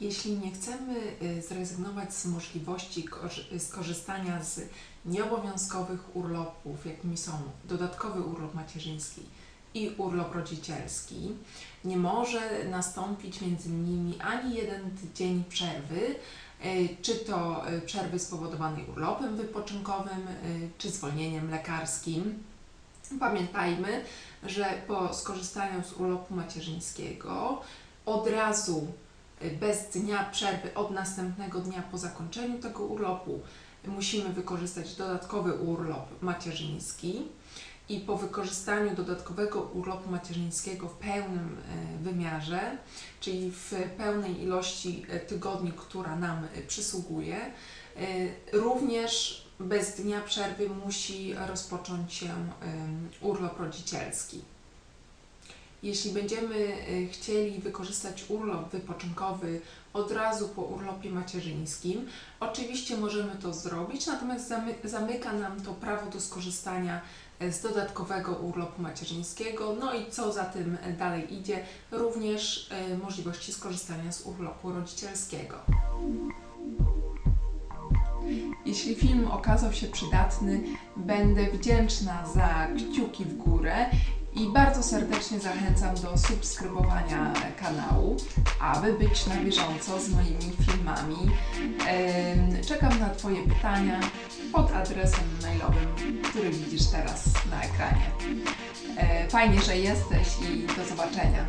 Jeśli nie chcemy y, zrezygnować z możliwości korzy- skorzystania z nieobowiązkowych urlopów, jakimi są dodatkowy urlop macierzyński i urlop rodzicielski, nie może nastąpić między nimi ani jeden dzień przerwy, y, czy to y, przerwy spowodowanej urlopem wypoczynkowym, czy zwolnieniem lekarskim. Pamiętajmy, że po skorzystaniu z urlopu macierzyńskiego od razu bez dnia przerwy od następnego dnia po zakończeniu tego urlopu musimy wykorzystać dodatkowy urlop macierzyński i po wykorzystaniu dodatkowego urlopu macierzyńskiego w pełnym y, wymiarze, czyli w pełnej ilości y, tygodni, która nam y, przysługuje, również bez dnia przerwy musi rozpocząć się urlop rodzicielski. Jeśli będziemy y, chcieli wykorzystać urlop wypoczynkowy od razu po urlopie macierzyńskim, oczywiście możemy to zrobić, natomiast zamy, zamyka nam to prawo do skorzystania e, z dodatkowego urlopu macierzyńskiego, no i co za tym e, dalej idzie, również e, możliwości skorzystania z urlopu rodzicielskiego. Jeśli film okazał się przydatny, będę wdzięczna za kciuki w górę i bardzo serdecznie zachęcam do subskrybowania kanału, aby być na bieżąco z moimi filmami. Czekam na Twoje pytania pod adresem mailowym, który widzisz teraz na ekranie. E, Fajnie, że jesteś i do zobaczenia.